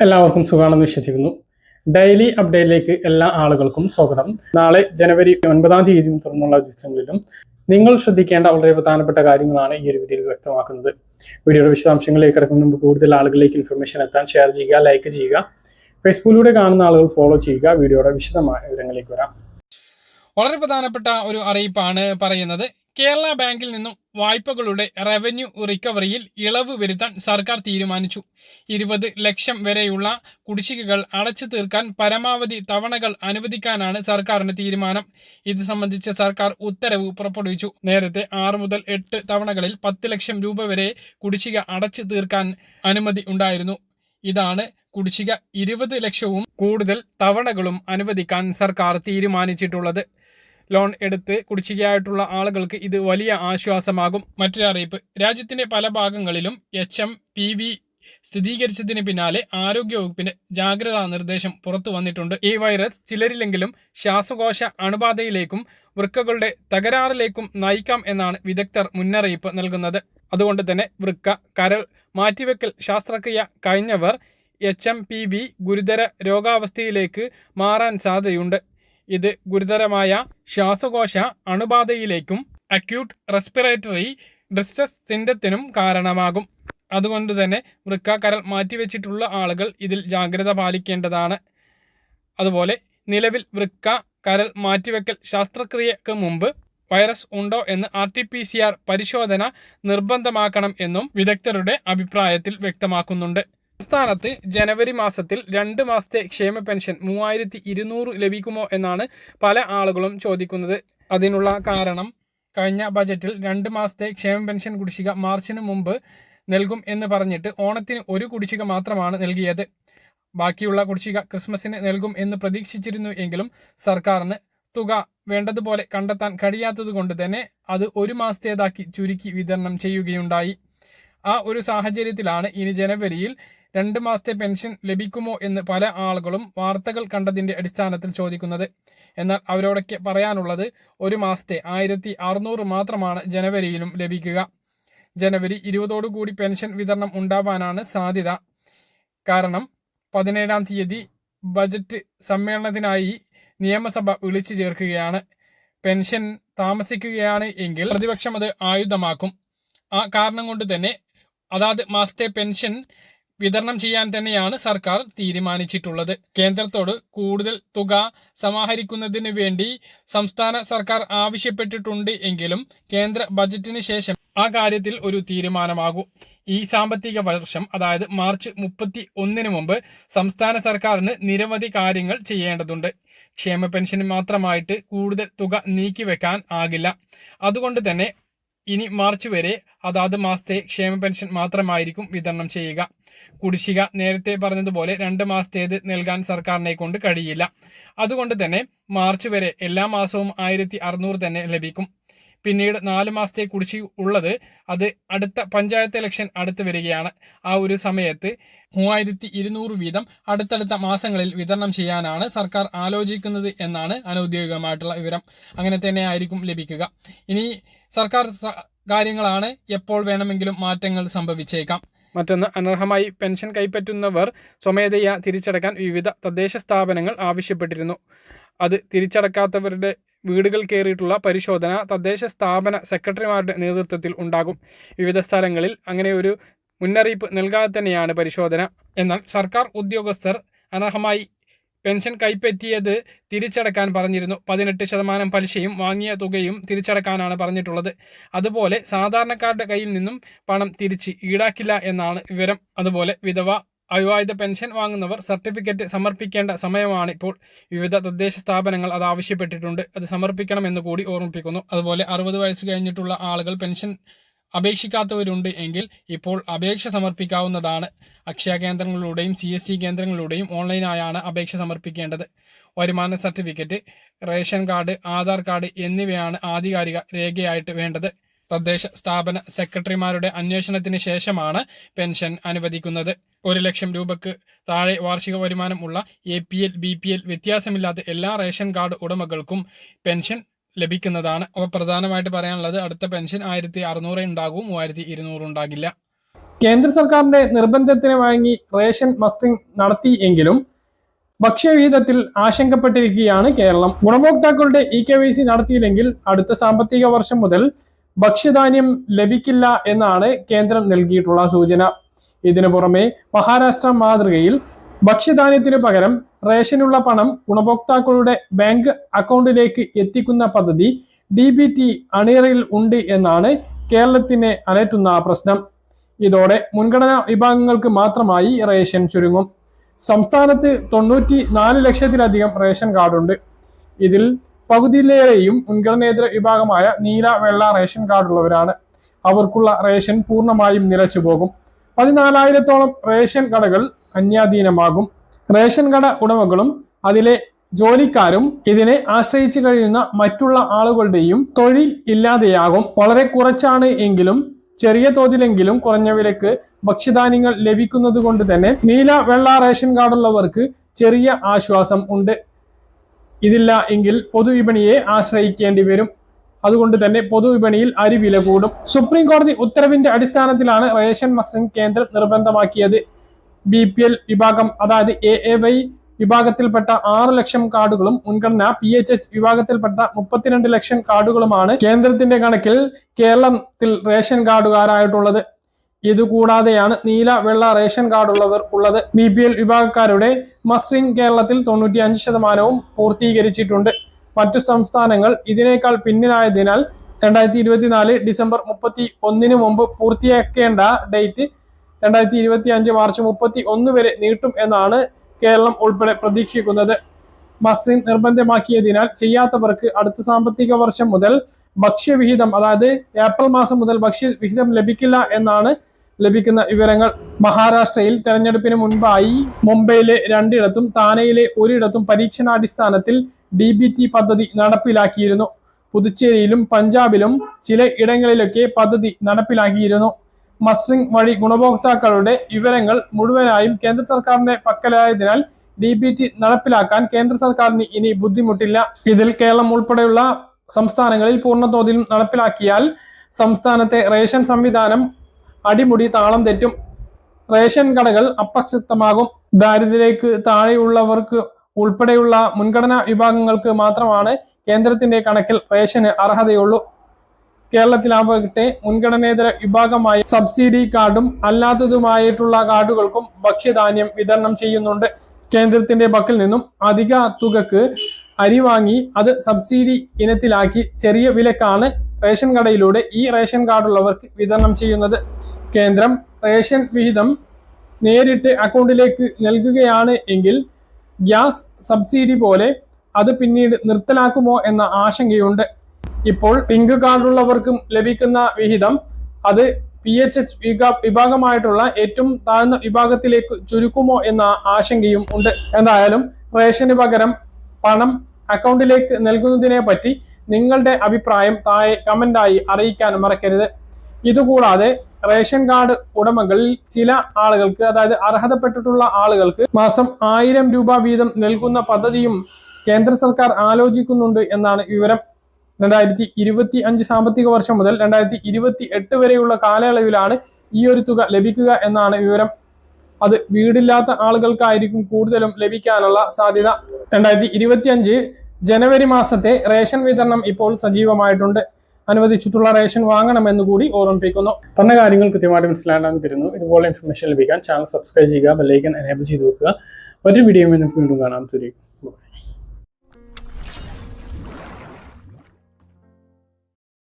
എല്ലാവർക്കും സുഖമാണെന്ന് വിശ്വസിക്കുന്നു. ഡെയിലി അപ്ഡേറ്റിലേക്ക് എല്ലാ ആളുകൾക്കും സ്വാഗതം. നാളെ ജനുവരി ഒൻപതാം തീയതിയും തുറന്നുള്ള ദിവസങ്ങളിലും നിങ്ങൾ ശ്രദ്ധിക്കേണ്ട വളരെ പ്രധാനപ്പെട്ട കാര്യങ്ങളാണ് ഈ ഒരു വീഡിയോയിൽ വ്യക്തമാക്കുന്നത്. വീഡിയോയുടെ വിശദാംശങ്ങളിലേക്ക് കിടക്കുന്ന മുമ്പ് കൂടുതൽ ആളുകളിലേക്ക് ഇൻഫർമേഷൻ എത്താൻ ഷെയർ ചെയ്യുക ലൈക്ക് ചെയ്യുക. ഫേസ്ബുക്കിലൂടെ കാണുന്ന ആളുകൾ ഫോളോ ചെയ്യുക. വീഡിയോയുടെ വിശദമായ വിവരങ്ങളിലേക്ക് വരാം. വളരെ പ്രധാനപ്പെട്ട ഒരു അറിയിപ്പാണ് പറയുന്നത്. കേരള ബാങ്കിൽ നിന്നും വായ്പകളുടെ റവന്യൂ റിക്കവറിയിൽ ഇളവ് വരുത്താൻ സർക്കാർ തീരുമാനിച്ചു. ഇരുപത് ലക്ഷം വരെയുള്ള കുടിശ്ശികകൾ അടച്ചു തീർക്കാൻ പരമാവധി തവണകൾ അനുവദിക്കാനാണ് സർക്കാരിന്റെ തീരുമാനം. ഇത് സംബന്ധിച്ച് സർക്കാർ ഉത്തരവ് പുറപ്പെടുവിച്ചു. നേരത്തെ ആറ് മുതൽ എട്ട് തവണകളിൽ പത്ത് ലക്ഷം രൂപ വരെ കുടിശ്ശിക അടച്ചു തീർക്കാൻ അനുമതി ഉണ്ടായിരുന്നു. ഇതാണ് കുടിശ്ശിക ഇരുപത് ലക്ഷവും കൂടുതൽ തവണകളും അനുവദിക്കാൻ സർക്കാർ തീരുമാനിച്ചിട്ടുള്ളത്. ലോൺ എടുത്ത് കുടിശ്ശികയായിട്ടുള്ള ആളുകൾക്ക് ഇത് വലിയ ആശ്വാസമാകും. മറ്റൊരു അറിയിപ്പ്. രാജ്യത്തിന്റെ പല ഭാഗങ്ങളിലും എച്ച് എം പി വി സ്ഥിരീകരിച്ചതിന് പിന്നാലെ ആരോഗ്യവകുപ്പിന്റെ ജാഗ്രതാ നിർദ്ദേശം പുറത്തു വന്നിട്ടുണ്ട്. ഈ വൈറസ് ചിലരിലെങ്കിലും ശ്വാസകോശ അണുബാധയിലേക്കും വൃക്കകളുടെ തകരാറിലേക്കും നയിക്കാം എന്നാണ് വിദഗ്ധർ മുന്നറിയിപ്പ് നൽകുന്നത്. അതുകൊണ്ട് തന്നെ വൃക്ക കരൾ മാറ്റിവെക്കൽ ശാസ്ത്രക്രിയ കഴിഞ്ഞവർ എച്ച് എം പി വി ഗുരുതര രോഗാവസ്ഥയിലേക്ക് മാറാൻ സാധ്യതയുണ്ട്. ഇത് ഗുരുതരമായ ശ്വാസകോശ അണുബാധയിലേക്കും അക്യൂട്ട് റെസ്പിറേറ്ററി ഡിസ്ട്രസ് സിൻഡത്തിനും കാരണമാകും. അതുകൊണ്ട് തന്നെ വൃക്ക മാറ്റിവെച്ചിട്ടുള്ള ആളുകൾ ഇതിൽ ജാഗ്രത പാലിക്കേണ്ടതാണ്. അതുപോലെ നിലവിൽ വൃക്ക കരൾ മാറ്റിവെക്കൽ ശസ്ത്രക്രിയക്ക് മുമ്പ് വൈറസ് ഉണ്ടോ എന്ന് R T P C R പരിശോധന നിർബന്ധമാക്കണം എന്നും വിദഗ്ധരുടെ അഭിപ്രായത്തിൽ വ്യക്തമാക്കുന്നുണ്ട്. സംസ്ഥാനത്ത് ജനുവരി മാസത്തിൽ രണ്ട് മാസത്തെ ക്ഷേമ പെൻഷൻ മൂവായിരത്തി ഇരുന്നൂറ് ലഭിക്കുമോ എന്നാണ് പല ആളുകളും ചോദിക്കുന്നത്. അതിനുള്ള കാരണം കഴിഞ്ഞ ബജറ്റിൽ രണ്ട് മാസത്തെ ക്ഷേമ പെൻഷൻ കുടിശ്ശിക മാർച്ചിന് മുമ്പ് നൽകും എന്ന് പറഞ്ഞിട്ട് ഓണത്തിന് ഒരു കുടിശ്ശിക മാത്രമാണ് നൽകിയത്. ബാക്കിയുള്ള കുടിശ്ശിക ക്രിസ്മസിന് നൽകും എന്ന് പ്രതീക്ഷിച്ചിരുന്നു എങ്കിലും സർക്കാരിന് തുക വേണ്ടതുപോലെ കണ്ടെത്താൻ കഴിയാത്തതുകൊണ്ട് തന്നെ അത് ഒരു മാസത്തേതാക്കി ചുരുക്കി വിതരണം ചെയ്യുകയുണ്ടായി. ആ ഒരു സാഹചര്യത്തിലാണ് ഇനി ജനുവരിയിൽ രണ്ട് മാസത്തെ പെൻഷൻ ലഭിക്കുമോ എന്ന് പല ആളുകളും വാർത്തകൾ കണ്ടതിന്റെ അടിസ്ഥാനത്തിൽ ചോദിക്കുന്നത്. എന്നാൽ അവരോടൊക്കെ പറയാനുള്ളത് ഒരു മാസത്തെ ആയിരത്തി മാത്രമാണ് ജനുവരിയിലും ലഭിക്കുക. ജനുവരി ഇരുപതോടുകൂടി പെൻഷൻ വിതരണം ഉണ്ടാവാനാണ് സാധ്യത. കാരണം പതിനേഴാം തീയതി ബജറ്റ് സമ്മേളനത്തിനായി നിയമസഭ വിളിച്ചു ചേർക്കുകയാണ്. പെൻഷൻ താമസിക്കുകയാണ് എങ്കിൽ പ്രതിപക്ഷം അത് ആയുധമാക്കും. ആ കാരണം കൊണ്ട് തന്നെ അതാത് മാസത്തെ പെൻഷൻ വിതരണം ചെയ്യാൻ തന്നെയാണ് സർക്കാർ തീരുമാനിച്ചിട്ടുള്ളത്. കേന്ദ്രത്തോട് കൂടുതൽ തുക സമാഹരിക്കുന്നതിന് വേണ്ടി സംസ്ഥാന സർക്കാർ ആവശ്യപ്പെട്ടിട്ടുണ്ട് എങ്കിലും കേന്ദ്ര ബജറ്റിന് ശേഷം ആ കാര്യത്തിൽ ഒരു തീരുമാനമാകും. ഈ സാമ്പത്തിക വർഷം അതായത് മാർച്ച് മുപ്പത്തി ഒന്നിന് മുമ്പ് സംസ്ഥാന സർക്കാരിന് നിരവധി കാര്യങ്ങൾ ചെയ്യേണ്ടതുണ്ട്. ക്ഷേമ പെൻഷന് മാത്രമായിട്ട് കൂടുതൽ തുക നീക്കിവെക്കാൻ ആകില്ല. അതുകൊണ്ട് തന്നെ ഇനി മാർച്ച് വരെ അതാത് മാസത്തെ ക്ഷേമ പെൻഷൻ മാത്രമായിരിക്കും വിതരണം ചെയ്യുക. കുടിശ്ശിക നേരത്തെ പറഞ്ഞതുപോലെ രണ്ട് മാസത്തേത് നൽകാൻ സർക്കാരിനെ കൊണ്ട് കഴിയില്ല. അതുകൊണ്ട് തന്നെ മാർച്ച് വരെ എല്ലാ മാസവും ആയിരത്തി തന്നെ ലഭിക്കും. പിന്നീട് നാല് മാസത്തെ കുടിശ്ശിക ഉള്ളത് അത് അടുത്ത പഞ്ചായത്ത് ഇലക്ഷൻ അടുത്ത് വരികയാണ്. ആ ഒരു സമയത്ത് മൂവായിരത്തി ഇരുന്നൂറ് വീതം അടുത്തടുത്ത മാസങ്ങളിൽ വിതരണം ചെയ്യാനാണ് സർക്കാർ ആലോചിക്കുന്നത് എന്നാണ് അനൌദ്യോഗികമായിട്ടുള്ള വിവരം. അങ്ങനെ തന്നെ ആയിരിക്കും ലഭിക്കുക. ഇനി സർക്കാർ കാര്യങ്ങളാണ് എപ്പോൾ വേണമെങ്കിലും മാറ്റങ്ങൾ സംഭവിച്ചേക്കാം. മറ്റൊന്ന് അനർഹമായി പെൻഷൻ കൈപ്പറ്റുന്നവർ സ്വമേധയാ തിരിച്ചടക്കാൻ വിവിധ തദ്ദേശ സ്ഥാപനങ്ങൾ ആവശ്യപ്പെട്ടിരുന്നു. അത് തിരിച്ചടക്കാത്തവരുടെ വീടുകൾ കയറിയിട്ടുള്ള പരിശോധന തദ്ദേശ സ്ഥാപന സെക്രട്ടറിമാരുടെ നേതൃത്വത്തിൽ ഉണ്ടാകും. വിവിധ സ്ഥലങ്ങളിൽ അങ്ങനെ ഒരു മുന്നറിയിപ്പ് നൽകാതെ തന്നെയാണ് പരിശോധന. എന്നാൽ സർക്കാർ ഉദ്യോഗസ്ഥർ അനർഹമായി പെൻഷൻ കൈപ്പറ്റിയത് തിരിച്ചടക്കാൻ പറഞ്ഞിരുന്നു. പതിനെട്ട് ശതമാനം പലിശയും വാങ്ങിയ തുകയും തിരിച്ചടക്കാനാണ് പറഞ്ഞിട്ടുള്ളത്. അതുപോലെ സാധാരണക്കാരുടെ കയ്യിൽ നിന്നും പണം തിരിച്ച് ഈടാക്കില്ല എന്നാണ് വിവരം. അതുപോലെ വിധവ അവിവാഹിത പെൻഷൻ വാങ്ങുന്നവർ സർട്ടിഫിക്കറ്റ് സമർപ്പിക്കേണ്ട സമയമാണ് ഇപ്പോൾ വിവിധ തദ്ദേശ സ്ഥാപനങ്ങൾ അത് ആവശ്യപ്പെട്ടിട്ടുണ്ട്. അത് സമർപ്പിക്കണമെന്ന് കൂടി ഓർമ്മിപ്പിക്കുന്നു. അതുപോലെ അറുപത് വയസ്സ് കഴിഞ്ഞിട്ടുള്ള ആളുകൾ പെൻഷൻ അപേക്ഷിക്കാത്തവരുണ്ട് എങ്കിൽ ഇപ്പോൾ അപേക്ഷ സമർപ്പിക്കാവുന്നതാണ്. അക്ഷയ കേന്ദ്രങ്ങളിലൂടെയും സി എസ് സി കേന്ദ്രങ്ങളിലൂടെയും ഓൺലൈനായാണ് അപേക്ഷ സമർപ്പിക്കേണ്ടത്. വരുമാന certificate ration card Aadhaar card എന്നിവയാണ് ആധികാരിക രേഖയായിട്ട് വേണ്ടത്. തദ്ദേശ സ്ഥാപന സെക്രട്ടറിമാരുടെ അന്വേഷണത്തിന് ശേഷമാണ് പെൻഷൻ അനുവദിക്കുന്നത്. ഒരു ലക്ഷം രൂപക്ക് താഴെ വാർഷിക വരുമാനം ഉള്ള A P L B P L വ്യത്യാസമില്ലാത്ത എല്ലാ റേഷൻ കാർഡ് ഉടമകൾക്കും പെൻഷൻ ലഭിക്കുന്നതാണ്. അപ്പോൾ പ്രധാനമായിട്ട് പറയാനുള്ളത് അടുത്ത പെൻഷൻ ആയിരത്തി അറുന്നൂറ് ഉണ്ടാകും മൂവായിരത്തി ഇരുന്നൂറ് ഉണ്ടാകില്ല. കേന്ദ്ര സർക്കാരിന്റെ നിർബന്ധത്തിന് വാങ്ങി റേഷൻ മസ്റ്റിംഗ് നടത്തി എങ്കിലും ഭക്ഷ്യവിഹിതത്തിൽ ആശങ്കപ്പെട്ടിരിക്കുകയാണ് കേരളം. ഗുണഭോക്താക്കളുടെ ഇ കെ സി നടത്തിയില്ലെങ്കിൽ അടുത്ത സാമ്പത്തിക വർഷം മുതൽ ഭക്ഷ്യധാന്യം ലഭിക്കില്ല എന്നാണ് കേന്ദ്രം നൽകിയിട്ടുള്ള സൂചന. ഇതിനു പുറമെ മഹാരാഷ്ട്ര മാതൃകയിൽ ഭക്ഷ്യധാന്യത്തിനു പകരം റേഷനുള്ള പണം ഗുണഭോക്താക്കളുടെ ബാങ്ക് അക്കൗണ്ടിലേക്ക് എത്തിക്കുന്ന പദ്ധതി ഡി ബി ടി അണിയറയിൽ ഉണ്ട് എന്നാണ് കേരളത്തിനെ അലട്ടുന്ന പ്രശ്നം. ഇതോടെ മുൻഗണനാ വിഭാഗങ്ങൾക്ക് മാത്രമായി റേഷൻ ചുരുങ്ങും. സംസ്ഥാനത്ത് തൊണ്ണൂറ്റി നാല് ലക്ഷത്തിലധികം റേഷൻ കാർഡുണ്ട്. ഇതിൽ പകുതിയിലേറെയും മുൻഗണനേതര വിഭാഗമായ നീല വെള്ള റേഷൻ കാർഡുള്ളവരാണ്. അവർക്കുള്ള റേഷൻ പൂർണമായും നിലച്ചു പോകും പതിനാലായിരത്തോളം റേഷൻ കടകൾ അന്യാധീനമാകും റേഷൻ കട ഉടമകളും അതിലെ ജോലിക്കാരും ഇതിനെ ആശ്രയിച്ചു കഴിയുന്ന മറ്റുള്ള ആളുകളുടെയും തൊഴിൽ ഇല്ലാതെയാകും. വളരെ കുറച്ചാണ് എങ്കിലും ചെറിയ തോതിലെങ്കിലും കുറഞ്ഞ വിലക്ക് ഭക്ഷ്യധാന്യങ്ങൾ ലഭിക്കുന്നത് കൊണ്ട് തന്നെ നീല വെള്ള റേഷൻ കാർഡുള്ളവർക്ക് ചെറിയ ആശ്വാസം ഉണ്ട്. ഇതില്ല എങ്കിൽ പൊതുവിപണിയെ ആശ്രയിക്കേണ്ടി വരും. അതുകൊണ്ട് തന്നെ പൊതുവിപണിയിൽ അരി വില കൂടും. സുപ്രീം കോടതി ഉത്തരവിന്റെ അടിസ്ഥാനത്തിലാണ് റേഷൻ മസ്റ്റിംഗ് കേന്ദ്രം നിർബന്ധമാക്കിയത്. ബി പി എൽ വിഭാഗം അതായത് എ എ വൈ വിഭാഗത്തിൽപ്പെട്ട ആറ് ലക്ഷം കാർഡുകളും മുൻഗണന പി എച്ച് എച്ച് വിഭാഗത്തിൽപ്പെട്ട മുപ്പത്തിരണ്ട് ലക്ഷം കാർഡുകളുമാണ് കേന്ദ്രത്തിന്റെ കണക്കിൽ കേരളത്തിൽ റേഷൻ കാർഡുകാരായിട്ടുള്ളത്. ഇതുകൂടാതെയാണ് നീല വെള്ള റേഷൻ കാർഡ് ഉള്ളവർ ഉള്ളത്. ബി പി എൽ വിഭാഗക്കാരുടെ മസ്റ്റിംഗ് കേരളത്തിൽ തൊണ്ണൂറ്റി അഞ്ച് ശതമാനവും പൂർത്തീകരിച്ചിട്ടുണ്ട്. മറ്റു സംസ്ഥാനങ്ങൾ ഇതിനേക്കാൾ പിന്നിലായതിനാൽ രണ്ടായിരത്തി ഇരുപത്തിനാല് ഡിസംബർ മുപ്പത്തി ഒന്നിന് മുമ്പ് പൂർത്തിയാക്കേണ്ട ഡേറ്റ് രണ്ടായിരത്തി ഇരുപത്തി അഞ്ച് മാർച്ച് മുപ്പത്തി ഒന്ന് വരെ നീട്ടും എന്നാണ് കേരളം ഉൾപ്പെടെ പ്രതീക്ഷിക്കുന്നത്. മസ്റ്റിംഗ് നിർബന്ധമാക്കിയതിനാൽ ചെയ്യാത്തവർക്ക് അടുത്ത സാമ്പത്തിക വർഷം മുതൽ ഭക്ഷ്യവിഹിതം അതായത് ഏപ്രിൽ മാസം മുതൽ ഭക്ഷ്യവിഹിതം ലഭിക്കില്ല എന്നാണ് ലഭിക്കുന്ന വിവരങ്ങൾ. മഹാരാഷ്ട്രയിൽ തെരഞ്ഞെടുപ്പിന് മുൻപായി മുംബൈയിലെ രണ്ടിടത്തും താനെയിലെ ഒരിടത്തും പരീക്ഷണാടിസ്ഥാനത്തിൽ ഡി ബി ടി പദ്ധതി നടപ്പിലാക്കിയിരുന്നു. പുതുച്ചേരിയിലും പഞ്ചാബിലും ചില ഇടങ്ങളിലൊക്കെ പദ്ധതി നടപ്പിലാക്കിയിരുന്നു. മസ്റ്റിംഗ് വഴി ഗുണഭോക്താക്കളുടെ വിവരങ്ങൾ മുഴുവനായും കേന്ദ്ര സർക്കാരിന്റെ പക്കലായതിനാൽ ഡി ബി ടി നടപ്പിലാക്കാൻ കേന്ദ്ര സർക്കാരിന് ഇനി ബുദ്ധിമുട്ടില്ല. ഇതിൽ കേരളം ഉൾപ്പെടെയുള്ള സംസ്ഥാനങ്ങളിൽ പൂർണതോതിലും നടപ്പിലാക്കിയാൽ സംസ്ഥാനത്തെ റേഷൻ സംവിധാനം അടിമുടി താളം തെറ്റും. റേഷൻ കടകൾ അപ്രസക്തമാകും. ദാരിദ്ര്യത്തിലേക്ക് താഴെയുള്ളവർക്ക് ഉൾപ്പെടെയുള്ള മുൻഗണനാ വിഭാഗങ്ങൾക്ക് മാത്രമാണ് കേന്ദ്രത്തിന്റെ കണക്കിൽ റേഷന് അർഹതയുള്ളൂ. കേരളത്തിലാവട്ടെ മുൻഗണനേതര വിഭാഗമായ സബ്സിഡി കാർഡും അല്ലാത്തതുമായിട്ടുള്ള കാർഡുകൾക്കും ഭക്ഷ്യധാന്യം വിതരണം ചെയ്യുന്നുണ്ട്. കേന്ദ്രത്തിന്റെ പക്കൽ നിന്നും അധിക തുകക്ക് അരി വാങ്ങി അത് സബ്സിഡി ഇനത്തിലാക്കി ചെറിയ വിലക്കാണ് റേഷൻ കടയിലൂടെ ഈ റേഷൻ കാർഡുള്ളവർക്ക് വിതരണം ചെയ്യുന്നത്. കേന്ദ്രം റേഷൻ വിഹിതം നേരിട്ട് അക്കൗണ്ടിലേക്ക് നൽകുകയാണ് എങ്കിൽ ഗ്യാസ് സബ്സിഡി പോലെ അത് പിന്നീട് നിർത്തലാക്കുമോ എന്ന ആശങ്കയുണ്ട്. ഇപ്പോൾ പിങ്ക് കാർഡുള്ളവർക്കും ലഭിക്കുന്ന വിഹിതം അത് പി എച്ച് എച്ച് വിഭാഗമായിട്ടുള്ള ഏറ്റവും താഴ്ന്ന വിഭാഗത്തിലേക്ക് ചുരുക്കുമോ എന്ന ആശങ്കയും ഉണ്ട്. എന്തായാലും റേഷന് പകരം പണം അക്കൗണ്ടിലേക്ക് നൽകുന്നതിനെ പറ്റി നിങ്ങളുടെ അഭിപ്രായം താഴെ കമന്റായി അറിയിക്കാൻ മറക്കരുത്. ഇതുകൂടാതെ റേഷൻ കാർഡ് ഉടമകളിൽ ചില ആളുകൾക്ക് അതായത് അർഹതപ്പെട്ടിട്ടുള്ള ആളുകൾക്ക് മാസം ആയിരം രൂപ വീതം നൽകുന്ന പദ്ധതിയും കേന്ദ്ര സർക്കാർ ആലോചിക്കുന്നുണ്ട് എന്നാണ് വിവരം. രണ്ടായിരത്തി ഇരുപത്തി അഞ്ച് സാമ്പത്തിക വർഷം മുതൽ രണ്ടായിരത്തി ഇരുപത്തി എട്ട് വരെയുള്ള കാലയളവിലാണ് ഈ ഒരു തുക ലഭിക്കുക എന്നാണ് വിവരം. അത് വീടില്ലാത്ത ആളുകൾക്കായിരിക്കും കൂടുതലും ലഭിക്കാനുള്ള സാധ്യത. രണ്ടായിരത്തി ഇരുപത്തി അഞ്ച് ജനുവരി മാസത്തെ റേഷൻ വിതരണം ഇപ്പോൾ സജീവമായിട്ടുണ്ട്. അനുവദിച്ചിട്ടുള്ള റേഷൻ വാങ്ങണമെന്ന് കൂടി ഓർമ്മിപ്പിക്കുന്നു. പറഞ്ഞ കാര്യങ്ങൾ കൃത്യമായിട്ട് മനസ്സിലാക്കാൻ തരുന്നു. ഇതുപോലെ ഇൻഫർമേഷൻ ലഭിക്കാൻ ചാനൽ സബ്സ്ക്രൈബ് ചെയ്യുക ബെല്ലൈക്കൻ എനേബിൾ ചെയ്ത് വെക്കുക. ഒരു വീഡിയോ നമുക്ക് വീണ്ടും കാണാം. തുരിക്കും